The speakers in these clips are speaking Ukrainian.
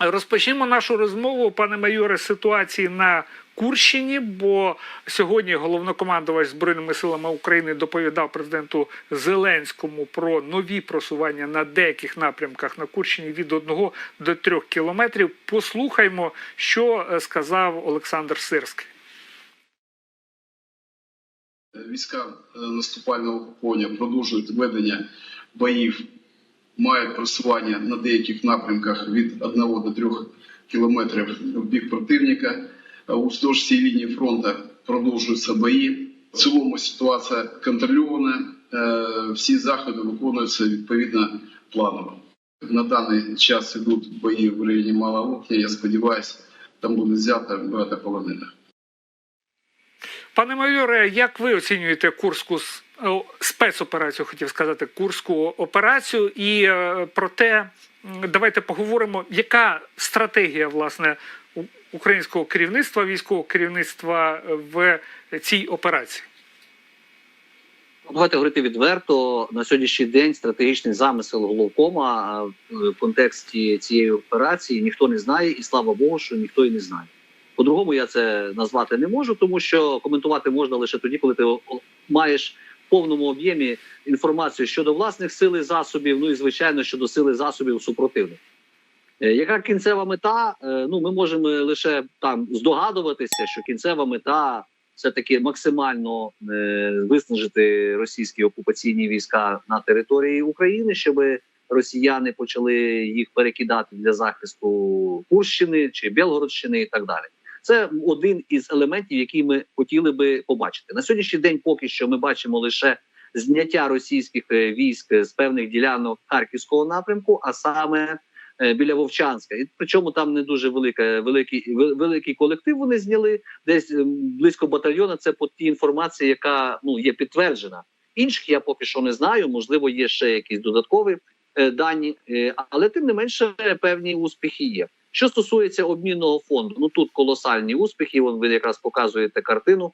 Розпочнемо нашу розмову, пане майоре, з ситуації на Курщині, бо сьогодні головнокомандувач збройними силами України доповідав президенту Зеленському про нові просування на деяких напрямках на Курщині від 1 до 3 кілометрів. Послухаймо, що е, сказав Олександр Сирський. Війська е, наступального угруповання продовжують ведення боїв, мають просування на деяких напрямках від 1 до 3 кілометрів в бік противника. Уздовж цієї лінії фронту продовжуються бої. В цілому ситуація контрольована. Е, Всі заходи виконуються відповідно планово. На даний час йдуть бої в районі Малого Окня. Я сподіваюся, там буде взято багато полонених. Пане майоре, як ви оцінюєте Курську спецоперацію, хотів сказати, Курську операцію, і е, про те, давайте поговоримо, яка стратегія власне українського керівництва, військового керівництва в цій операції? Давайте говорити відверто на сьогоднішній день стратегічний замисел головкома в контексті цієї операції ніхто не знає, і слава Богу, що ніхто і не знає. По-другому я це назвати не можу, тому що коментувати можна лише тоді, коли ти маєш повному об'ємі інформацію щодо власних сил і засобів, ну і звичайно щодо сили засобів супротивника. Е, Яка кінцева мета? Е, Ну, ми можемо лише там здогадуватися, що кінцева мета все таки максимально е, виснажити російські окупаційні війська на території України, щоб росіяни почали їх перекидати для захисту Курщини чи Білгородщини і так далі. Це один із елементів, які ми хотіли би побачити на сьогоднішній день. Поки що ми бачимо лише зняття російських е, військ з певних ділянок харківського напрямку, а саме е, біля Вовчанська, і причому там не дуже велика, великий великий колектив. Вони зняли десь ем, близько батальйона. Це по тій інформації, яка ну є підтверджена. Інших я поки що не знаю. Можливо, є ще якісь додаткові е, дані, але тим не менше певні успіхи є. Що стосується обмінного фонду, ну тут колосальні успіхи. Вон ви якраз показуєте картину,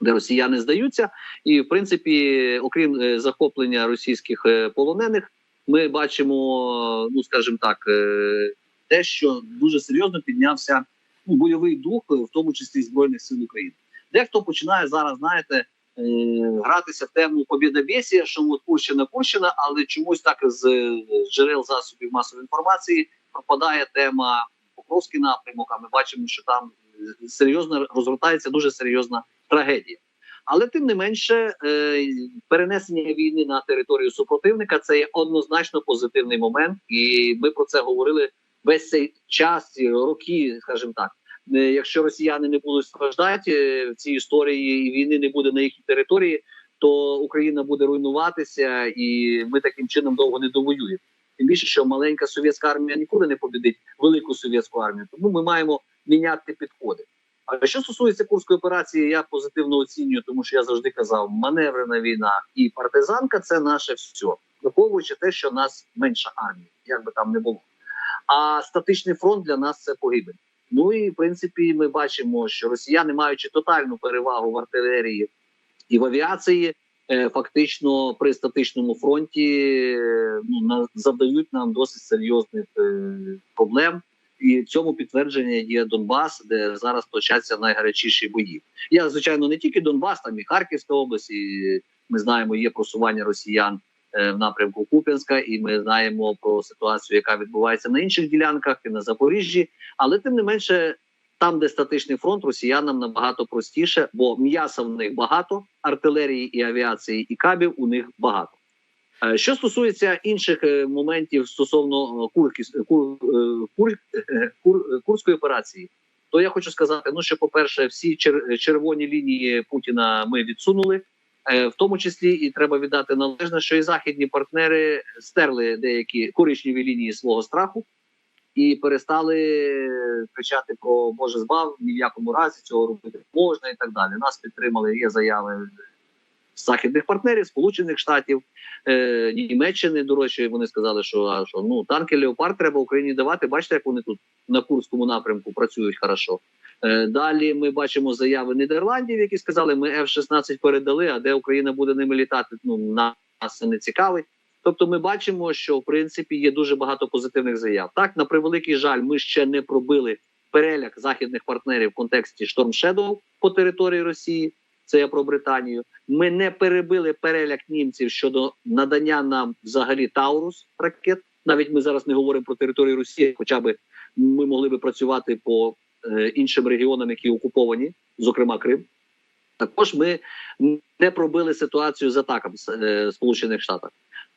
де росіяни здаються, і в принципі, окрім е, захоплення російських е, полонених, ми бачимо, ну скажімо так, е, те, що дуже серйозно піднявся ну, бойовий дух, в тому числі збройних сил України. Дехто починає зараз, знаєте, гратися в тему побєдобєсія, що от Курщина, Курщина, але чомусь так з джерел засобів масової інформації пропадає тема Покровський напрямок. А ми бачимо, що там е, серйозно розгортається дуже серйозна трагедія. Але тим не менше, е, перенесення війни на територію супротивника це є однозначно позитивний момент, і ми про це говорили весь цей час, ці роки, скажімо так. Е, Якщо росіяни не будуть страждати в цій історії і війни не буде на їхній території, то Україна буде руйнуватися, і ми таким чином довго не довоюємо. Тим більше, що маленька совєтська армія ніколи не побідить велику совєтську армію. Тому ми маємо міняти підходи. А що стосується курської операції, я позитивно оцінюю, тому що я завжди казав, маневрена війна і партизанка це наше все, враховуючи те, що нас менша армія, як би там не було. А статичний фронт для нас це погибель. Ну і в принципі, ми бачимо, що росіяни, маючи тотальну перевагу в артилерії і в авіації, фактично при статичному фронті е, ну, завдають нам досить серйозних е, проблем. І цьому підтвердження є Донбас, де зараз точаться найгарячіші бої. Я звичайно не тільки Донбас, там і Харківська область, і ми знаємо, є просування росіян е, в напрямку Куп'янська, і ми знаємо про ситуацію, яка відбувається на інших ділянках і на Запоріжжі. Але тим не менше, там, де статичний фронт, росіянам набагато простіше, бо м'яса в них багато, артилерії і авіації, і кабів у них багато. Е, Що стосується інших е, моментів стосовно е, кур, кур, кур, курської операції, то я хочу сказати: ну що, по-перше, всі чер, червоні лінії Путіна ми відсунули, в тому числі і треба віддати належне, що і західні партнери стерли деякі коричневі лінії свого страху і перестали кричати про Боже збав, ні в якому разі цього робити можна і так далі. Нас підтримали. Є заяви західних партнерів, Сполучених Штатів, е, Німеччини. До речі, вони сказали, що а що ну танки Леопард треба Україні давати. Бачите, як вони тут на Курському напрямку працюють хорошо. Е, Далі ми бачимо заяви Нідерландів, які сказали, ми F-16 передали, а де Україна буде ними літати, ну нас це не цікавить. Тобто, ми бачимо, що в принципі є дуже багато позитивних заяв. Так, на превеликий жаль, ми ще не пробили переляк західних партнерів в контексті Storm Shadow по території Росії. Це я про Британію. Ми не перебили переляк німців щодо надання нам взагалі Таурус ракет. Навіть ми зараз не говоримо про територію Росії, хоча би ми могли би працювати по е, іншим регіонам, які окуповані, зокрема Крим. Також ми не пробили ситуацію з атаками е, Сполучених Штатів.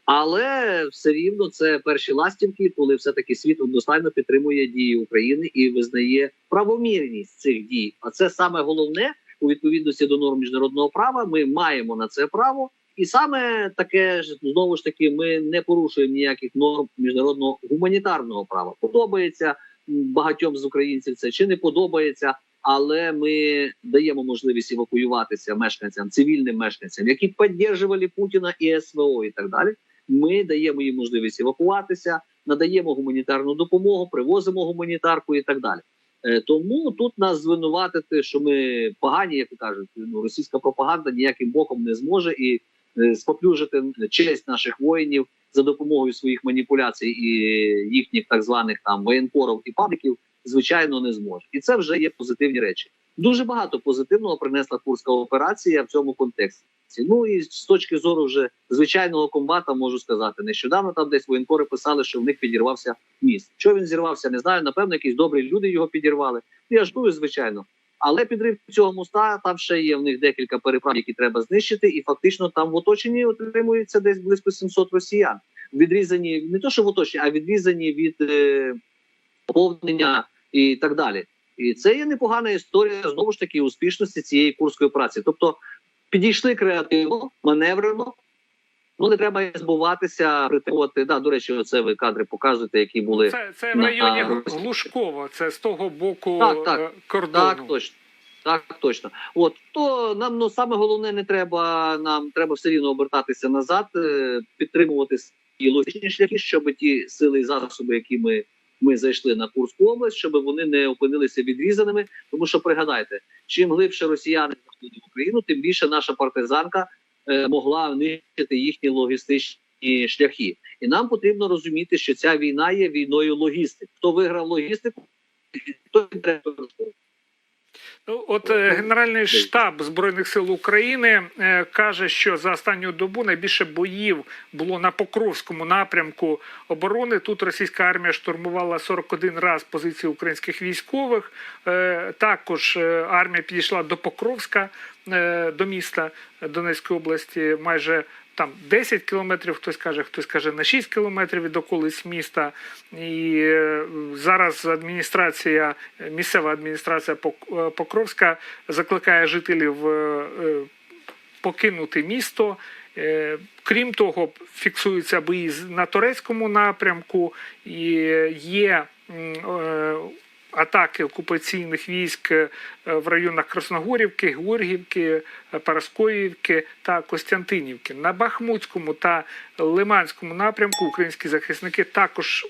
Але все рівно це перші ластівки, коли все-таки світ одностайно підтримує дії України і визнає правомірність цих дій. А це саме головне у відповідності до норм міжнародного права. Ми маємо на це право, і саме таке ж знову ж таки ми не порушуємо ніяких норм міжнародного гуманітарного права. Подобається багатьом з українців це чи не подобається. Але ми даємо можливість евакуюватися мешканцям, цивільним мешканцям, які підтримували Путіна і СВО, і так далі. Ми даємо їм можливість евакуватися, надаємо гуманітарну допомогу, привозимо гуманітарку і так далі. Е, Тому тут нас звинуватити, що ми погані, як кажуть, ну російська пропаганда ніяким боком не зможе і е, споплюжити честь наших воїнів за допомогою своїх маніпуляцій і їхніх так званих там воєнкорів і пабліків, звичайно, не зможе. І це вже є позитивні речі. Дуже багато позитивного принесла курська операція в цьому контексті. Ну і з точки зору вже звичайного комбата можу сказати, нещодавно там десь воєнкори писали, що в них підірвався міст. Що він зірвався, не знаю. Напевно, якісь добрі люди його підірвали. Ну, Я ждую, звичайно. Але підрив цього моста там ще є в них декілька переправ, які треба знищити, і фактично там в оточенні отримується десь близько 700 росіян. Відрізані не то, що в оточенні, а відрізані від е, поповнення і так далі. І це є непогана історія знову ж таки успішності цієї курської праці. Тобто підійшли креативно, маневрено. Ну не треба збуватися, притримувати. Да, до речі, це ви кадри показуєте, які були Це, це в районі а, Глушкова, це з того боку Так, так. е, кордону. Так, точно. Так, точно. От то нам ну саме головне не треба. Нам треба все рівно обертатися назад, е, підтримувати і логічні шляхи, щоб ті сили і засоби, які ми, ми зайшли на Курську область, щоб вони не опинилися відрізаними. Тому що пригадайте, чим глибше росіяни заходили в Україну, тим більше наша партизанка е, могла нищити їхні логістичні шляхи. І нам потрібно розуміти, що ця війна є війною логістики. Хто виграв логістику, той директор. Ну, От е, Генеральний штаб Збройних сил України е, каже, що за останню добу найбільше боїв було на Покровському напрямку оборони. Тут російська армія штурмувала 41 раз позиції українських військових. Е, Також е, армія підійшла до Покровська, е, до міста Донецької області, майже там 10 кілометрів, хтось каже, хтось каже на 6 кілометрів від околиць міста. І е, зараз адміністрація, місцева адміністрація е, Покровська закликає жителів е, покинути місто. Крім того, фіксуються бої на турецькому напрямку, і є атаки окупаційних військ е, в районах Красногорівки, Георгівки, е, Параскоївки та Костянтинівки. На Бахмутському та Лиманському напрямку українські захисники також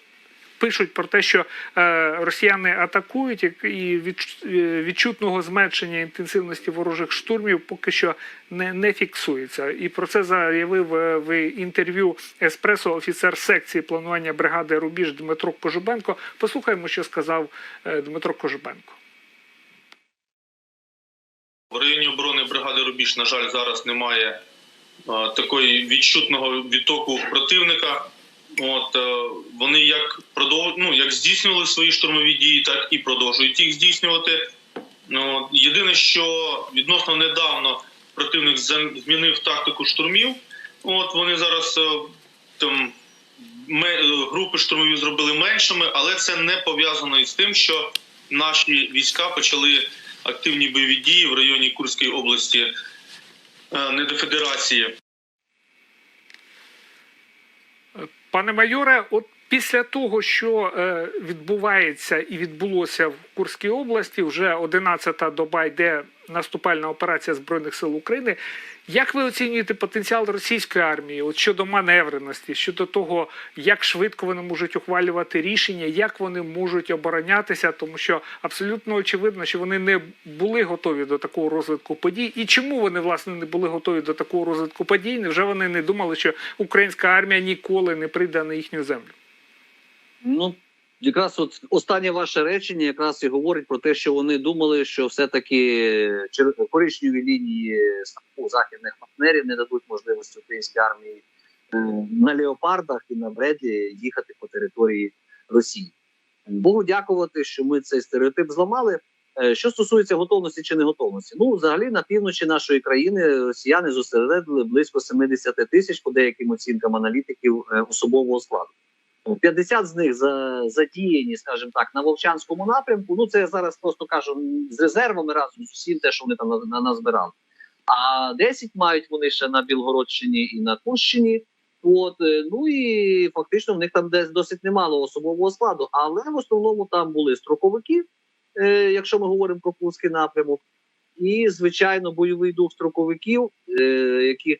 пишуть про те, що е, росіяни атакують і- е, відчутного зменшення інтенсивності ворожих штурмів поки що не, не фіксується. І про це заявив е, в інтерв'ю Еспресо офіцер секції планування бригади Рубіж Дмитро Кожубенко. Послухаємо, що сказав Дмитро Кожубенко. В районі оборони бригади Рубіж, на жаль, зараз немає такої відчутного відтоку противника. От е, вони як продов... ну, як здійснювали свої штурмові дії, так і продовжують їх здійснювати. Ну, єдине, що відносно недавно противник змінив тактику штурмів. От вони зараз е, там е, групи штурмові зробили меншими, але це не пов'язано із тим, що наші війська почали активні бойові дії в районі Курської області е, недофедерації. Пане майоре, от Після того, що е, відбувається і відбулося в Курській області, вже 11-та доба йде наступальна операція Збройних сил України. Як ви оцінюєте потенціал російської армії от щодо маневреності, щодо того, як швидко вони можуть ухвалювати рішення, як вони можуть оборонятися, тому що абсолютно очевидно, що вони не були готові до такого розвитку подій, і чому вони власне не були готові до такого розвитку подій? Невже вони не думали, що українська армія ніколи не прийде на їхню землю? Ну, якраз от останнє ваше речення якраз і говорить про те, що вони думали, що все-таки коричневі лінії західних партнерів не дадуть можливості українській армії е, на леопардах і на Бредлі їхати по території Росії. Богу дякувати, що ми цей стереотип зламали. Е, Що стосується готовності чи неготовності, ну взагалі на півночі нашої країни росіяни зосередили близько 70 тисяч по деяким оцінкам аналітиків е, особового складу. 50 з них за, задіяні, скажімо так, на Вовчанському напрямку. Ну це я зараз просто кажу з резервами разом з усім те, що вони там на, на назбирали. А 10 мають вони ще на Білгородщині і на Курщині. От е, ну і фактично в них там десь досить немало особового складу, але в основному там були строковики, е, якщо ми говоримо про Курський напрямок. І звичайно, бойовий дух строковиків, е, яких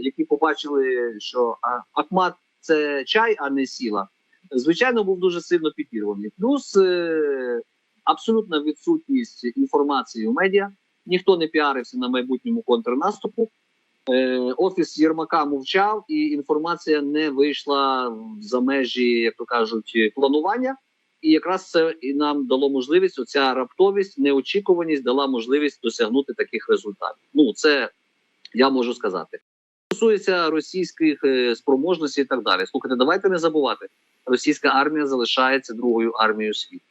які побачили, що Ахмат це чай, а не сіла. Звичайно, був дуже сильно підірваний. Плюс е, абсолютна відсутність інформації у медіа. Ніхто не піарився на майбутньому контрнаступу. Е, офіс Єрмака мовчав, і інформація не вийшла за межі, як то кажуть, планування. І якраз це і нам дало можливість. Оця раптовість, неочікуваність дала можливість досягнути таких результатів. Ну це я можу сказати стосується російських е, спроможностей і так далі. Слухайте, давайте не забувати, російська армія залишається другою армією світу.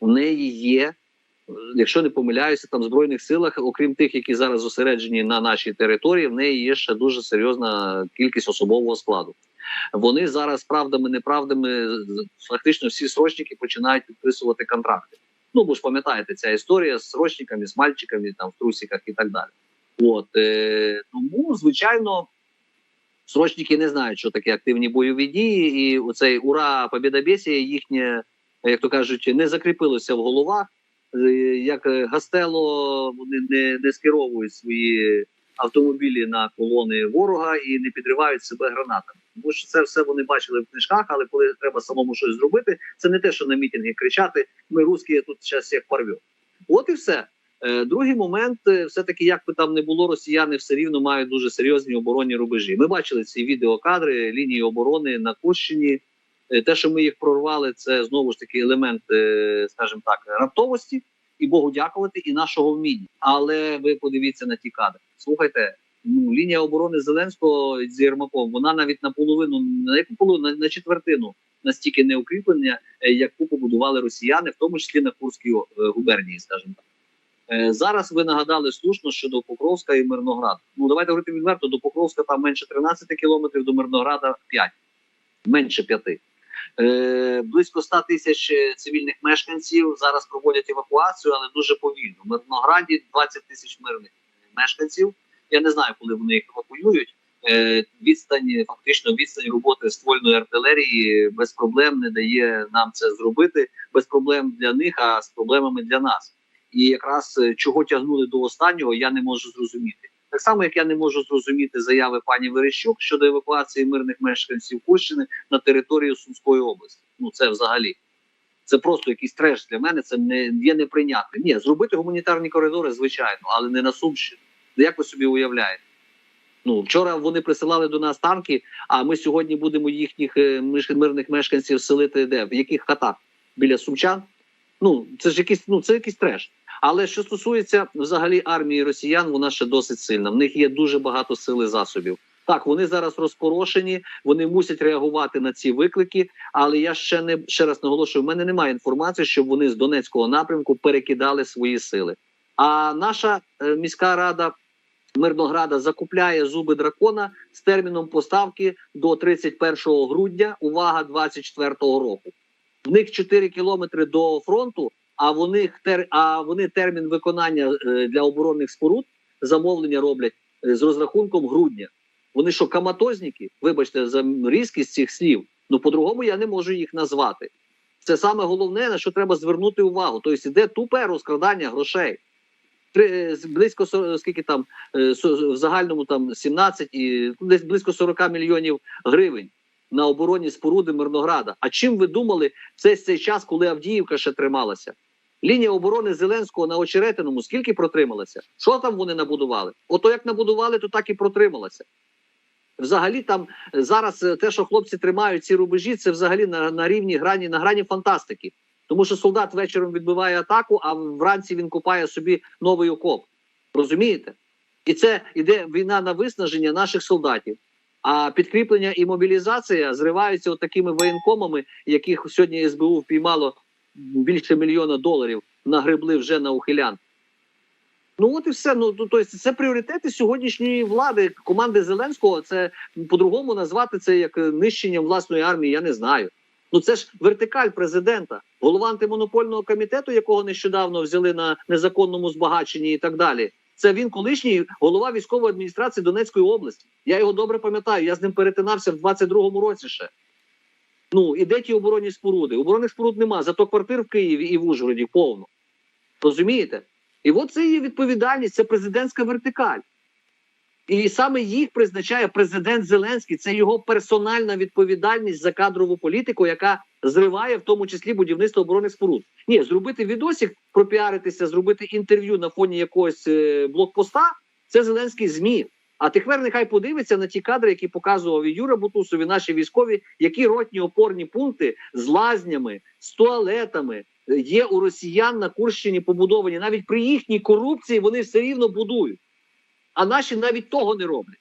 У неї є, е, якщо не помиляюся, там в збройних силах, окрім тих, які зараз зосереджені на нашій території, в неї є ще дуже серйозна кількість особового складу. Вони зараз правдами, неправдами, фактично всі срочники починають підписувати контракти. Ну бо ж пам'ятаєте, ця історія з срочниками, з мальчиками там в трусиках і так далі. От е, тому, звичайно, срочники не знають, що таке активні бойові дії, і оцей ура побєдобєсія їхнє, як то кажуть, не закріпилося в головах. Е, Як Гастело вони не, не скеровують свої автомобілі на колони ворога і не підривають себе гранатами. Тому що це все вони бачили в книжках, але коли треба самому щось зробити, це не те, що на мітинги кричати: ми русські тут зараз всіх порвемо. От і все. Е, Другий момент, е, все-таки, як би там не було, росіяни все рівно мають дуже серйозні оборонні рубежі. Ми бачили ці відеокадри лінії оборони на Курщині. Е, Те, що ми їх прорвали, це знову ж таки елемент, скажімо так, раптовості і Богу дякувати, і нашого вміння. Але ви подивіться на ті кадри. Слухайте, ну лінія оборони Зеленського з Єрмаком, вона навіть наполовину, на яку половину, на, четвертину настільки не укріплення, яку побудували росіяни, в тому числі на Курській губернії, скажімо так. Е, Зараз ви нагадали слушно щодо Покровська і Мирнограда. Ну давайте говорити відверто. До Покровська там менше 13 кілометрів, до Мирнограда 5. менше 5. Е, близько 100 тисяч е, цивільних мешканців зараз проводять евакуацію, але дуже повільно. В Мирнограді 20 тисяч мирних мешканців. Я не знаю, коли вони їх евакуюють. Е, відстань, фактично, відстань роботи ствольної артилерії без проблем не дає нам це зробити. Без проблем для них, а з проблемами для нас. І якраз е, чого тягнули до останнього, я не можу зрозуміти. Так само, як я не можу зрозуміти заяви пані Верещук щодо евакуації мирних мешканців Курщини на територію Сумської області. Ну це взагалі. Це просто якийсь треш для мене. Це не є неприйнятним. Ні, зробити гуманітарні коридори, звичайно, але не на Сумщину. Як ви собі уявляєте? Ну вчора вони присилали до нас танки, а ми сьогодні будемо їхніх е, мирних мешканців селити де? В яких хатах? Біля сумчан? Ну це ж якийсь, ну це якийсь треш. Але що стосується взагалі армії росіян, вона ще досить сильна. В них є дуже багато сил засобів. Так, вони зараз розпорошені, вони мусять реагувати на ці виклики. Але я ще не ще раз наголошую: в мене немає інформації, щоб вони з Донецького напрямку перекидали свої сили. А наша е, міська рада Мирнограда закупляє зуби дракона з терміном поставки до 31 грудня. Увага 24 року. В них 4 кілометри до фронту. А вони а вони термін виконання е, для оборонних споруд замовлення роблять е, з розрахунком грудня. Вони що, каматозніки? Вибачте за різкість цих слів. Ну по-другому я не можу їх назвати. Це саме головне, на що треба звернути увагу. Тобто іде тупе розкрадання грошей. Три, з- близько скільки там е, в загальному там 17 і ну, десь близько 40 мільйонів гривень на оборонні споруди Мирнограда. А чим ви думали все цей час, коли Авдіївка ще трималася? Лінія оборони Зеленського на Очеретиному скільки протрималася? Що там вони набудували? Ото як набудували, то так і протрималася. Взагалі, там е, зараз е, те, що хлопці тримають ці рубежі, це взагалі на, на рівні грані на грані фантастики. Тому що солдат вечором відбиває атаку, а вранці він купає собі новий окоп. Розумієте? І це іде війна на виснаження наших солдатів. А підкріплення і мобілізація зриваються от такими воєнкомами, яких сьогодні СБУ впіймало більше мільйона доларів, нагребли вже на ухилян. Ну от і все. Ну то тобто, це пріоритети сьогоднішньої влади, команди Зеленського. Це по-другому назвати це як е, нищенням власної армії. Я не знаю. Ну це ж вертикаль президента, голова антимонопольного комітету, якого нещодавно взяли на незаконному збагаченні і так далі. Це він колишній голова військової адміністрації Донецької області. Я його добре пам'ятаю. Я з ним перетинався в 22-му році ще. Ну і де ті оборонні споруди? Оборонних споруд нема, зато квартир в Києві і в Ужгороді повно. Розумієте? І от це є відповідальність, це президентська вертикаль. І саме їх призначає президент Зеленський. Це його персональна відповідальність за кадрову політику, яка зриває в тому числі будівництво оборонних споруд. Ні, зробити відосик, пропіаритися, зробити інтерв'ю на фоні якогось е, блокпоста. Це Зеленський зміг. А тепер нехай подивиться на ті кадри, які показував Юра Бутусов, і наші військові, які ротні опорні пункти з лазнями, з туалетами е, є у росіян на Курщині побудовані. Навіть при їхній корупції вони все рівно будують. А наші навіть того не роблять.